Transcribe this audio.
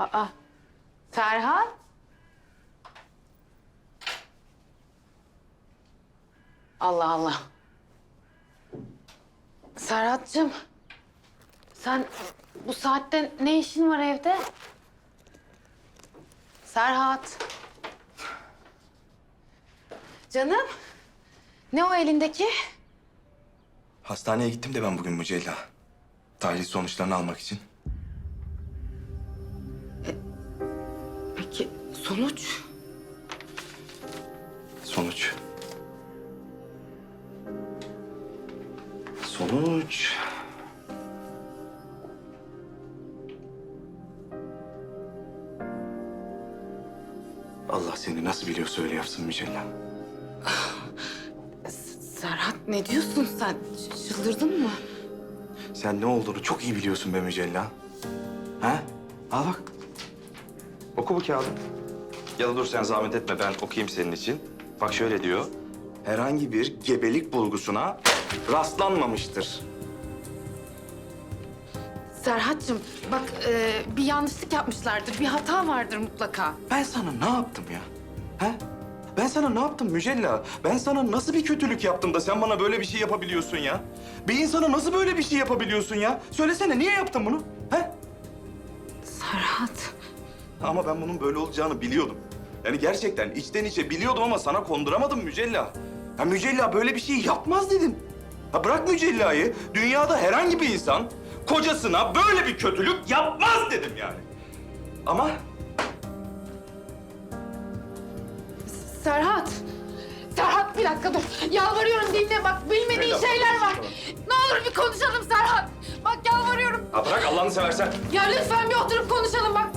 Aa, Ferhat? Allah Allah. Serhat'cığım, sen bu saatte ne işin var evde? Serhat. Canım, ne o elindeki? Hastaneye gittim de ben bugün Mücella. Tahlil sonuçlarını almak için. Sonuç? Sonuç. Sonuç. Allah seni nasıl biliyorsa öyle yapsın Mücella. Serhat ne diyorsun sen? Ç- Çıldırdın mı? Sen ne olduğunu çok iyi biliyorsun be Mücella. Ha? Al bak. Oku bu kağıdı. Ya da dur sen zahmet etme ben okuyayım senin için. Bak şöyle diyor. Herhangi bir gebelik bulgusuna rastlanmamıştır. Serhat'cığım bak e, bir yanlışlık yapmışlardır. Bir hata vardır mutlaka. Ben sana ne yaptım ya? Ha? Ben sana ne yaptım Mücella? Ben sana nasıl bir kötülük yaptım da sen bana böyle bir şey yapabiliyorsun ya? Bir insana nasıl böyle bir şey yapabiliyorsun ya? Söylesene niye yaptın bunu? Ha? Serhat. Ama ben bunun böyle olacağını biliyordum. Yani gerçekten içten içe biliyordum ama sana konduramadım Mücella. Ya Mücella böyle bir şey yapmaz dedim. Ha bırak Mücella'yı. Dünyada herhangi bir insan kocasına böyle bir kötülük yapmaz dedim yani. Ama Serhat. Serhat bir dakika dur. Yalvarıyorum dinle bak bilmediğin Leyla, şeyler var. Ne olur bir konuşalım Serhat. Bak yalvarıyorum. ha bırak Allah'ını seversen. Ya lütfen bir oturup konuşalım. Bak